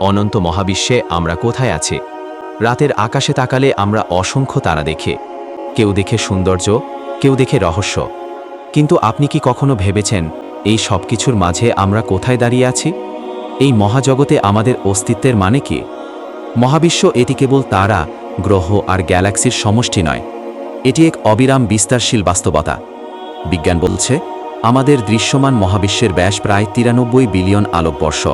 অনন্ত মহাবিশ্বে আমরা কোথায় আছি? রাতের আকাশে তাকালে আমরা অসংখ্য তারা দেখে। কেউ দেখে সৌন্দর্য, কেউ দেখে রহস্য। কিন্তু আপনি কি কখনো ভেবেছেন, এই সব কিছুর মাঝে আমরা কোথায় দাঁড়িয়ে আছি? এই মহাজগতে আমাদের অস্তিত্বের মানে কি? মহাবিশ্ব এটি কেবল তারা, গ্রহ আর গ্যালাক্সির সমষ্টি নয়। এটি এক অবিরাম বিস্তারশীল বাস্তবতা। বিজ্ঞান বলছে, আমাদের দৃশ্যমান মহাবিশ্বের ব্যাস প্রায় তিরানব্বই বিলিয়ন আলোকবর্ষ।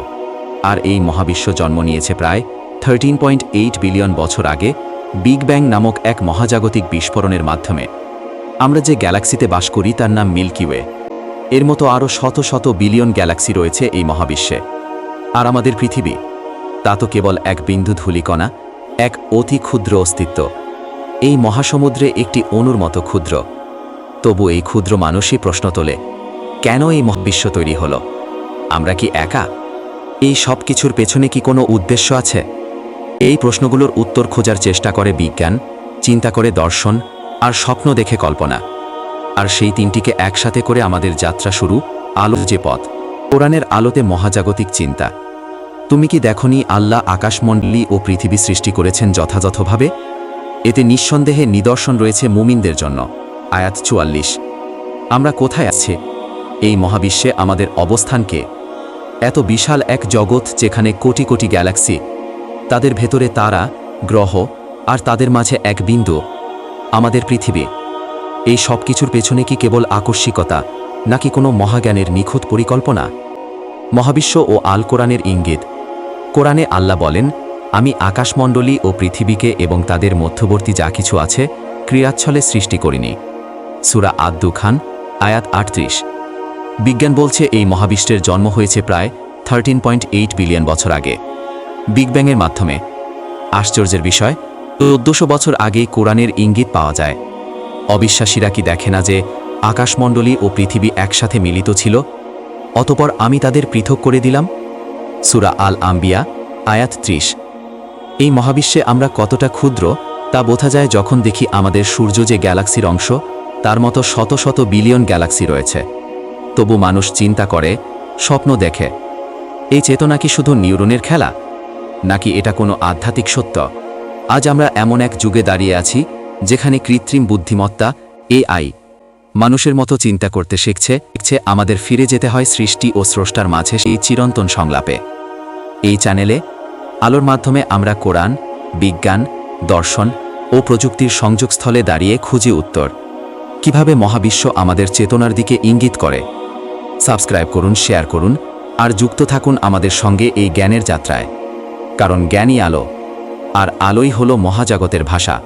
আর এই মহাবিশ্ব জন্ম নিয়েছে প্রায় থার্টিন পয়েন্ট এইট বিলিয়ন বছর আগে বিগ ব্যাং নামক এক মহাজাগতিক বিস্ফোরণের মাধ্যমে। আমরা যে গ্যালাক্সিতে বাস করি তার নাম মিল্কিওয়ে এর মতো আরও শত শত বিলিয়ন গ্যালাক্সি রয়েছে এই মহাবিশ্বে। আর আমাদের পৃথিবী, তা তো কেবল এক বিন্দু ধূলিকণা, এক অতি ক্ষুদ্র অস্তিত্ব। এই মহাসমুদ্রে একটি অনুর মতো ক্ষুদ্র। তবু এই ক্ষুদ্র মানুষই প্রশ্ন তোলে, কেন এই মহাবিশ্ব তৈরি হলো? আমরা কি একা? এই সব কিছুর পেছনে কি কোনো উদ্দেশ্য আছে? এই প্রশ্নগুলোর উত্তর খোঁজার চেষ্টা করে বিজ্ঞান, চিন্তা করে দর্শন, আর স্বপ্ন দেখে কল্পনা। আর সেই তিনটিকে একসাথে করে আমাদের যাত্রা শুরু আলোর যে পথ। কোরআনের আলোতে মহাজাগতিক চিন্তা। তুমি কি দেখনি আল্লাহ আকাশমণ্ডলী ও পৃথিবী সৃষ্টি করেছেন যথাযথভাবে? এতে নিঃসন্দেহে নিদর্শন রয়েছে মুমিনদের জন্য। আয়াত চুয়াল্লিশ। আমরা কোথায় আছি? এই মহাবিশ্বে আমাদের অবস্থানকে এত বিশাল এক জগৎ যেখানে কোটি কোটি গ্যালাক্সি। তাদের ভেতরে তারা, গ্রহ, আর তাদের মাঝে এক বিন্দু, আমাদের পৃথিবী। এই সব কিছুর পেছনে কি কেবল আকস্মিকতা, নাকি কোনো মহাজ্ঞানের নিখুঁত পরিকল্পনা? মহাবিশ্ব ও আল কোরআনের ইঙ্গিত। কোরআনে আল্লাহ বলেন, আমি আকাশমণ্ডলী ও পৃথিবীকে এবং তাদের মধ্যবর্তী যা কিছু আছে, ক্রিয়াচ্ছলে সৃষ্টি করিনি। সুরা আদ্দু খান আয়াত আটত্রিশ। বিজ্ঞান বলছে এই মহাবিশ্বের জন্ম হয়েছে প্রায় থার্টিন পয়েন্ট এইট বিলিয়ন বছর আগে। বিগ ব্যাংয়ের মাধ্যমে। আশ্চর্যের বিষয় চোদ্দশো বছর আগেই কোরআনের ইঙ্গিত পাওয়া যায়। অবিশ্বাসীরা কি দেখে না যে আকাশমণ্ডলী ও পৃথিবী একসাথে মিলিত ছিল? অতপর আমি তাদের পৃথক করে দিলাম? সুরা আল আম্বিয়া আয়াত ত্রিশ। এই মহাবিশ্বে আমরা কতটা ক্ষুদ্র, তা বোঝা যায় যখন দেখি আমাদের সূর্য যে গ্যালাক্সির অংশ, তার মতো শত শত বিলিয়ন গ্যালাক্সি রয়েছে। তবু মানুষ চিন্তা করে, স্বপ্ন দেখে। এই চেতনা কি শুধু নিউরনের খেলা? নাকি এটা কোনো আধ্যাত্মিক সত্য? আজ আমরা এমন এক যুগে দাঁড়িয়ে আছি, যেখানে কৃত্রিম বুদ্ধিমত্তা, এআই, মানুষের মতো চিন্তা করতে শিখছে শিখছে আমাদের ফিরে যেতে হয় সৃষ্টি ও স্রষ্টার মাঝে সেই চিরন্তন সংলাপে। এই চ্যানেলে আলোর মাধ্যমে আমরা কোরআন, বিজ্ঞান, দর্শন ও প্রযুক্তির সংযোগস্থলে দাঁড়িয়ে খুঁজি উত্তর। কীভাবে মহাবিশ্ব আমাদের চেতনার দিকে ইঙ্গিত করে। সাবস্ক্রাইব করুন, শেয়ার করুন, আর যুক্ত থাকুন আমাদের সঙ্গে এই জ্ঞানের যাত্রায়। কারণ জ্ঞানই আলো, আর আলোই হলো মহাজাগতের ভাষা।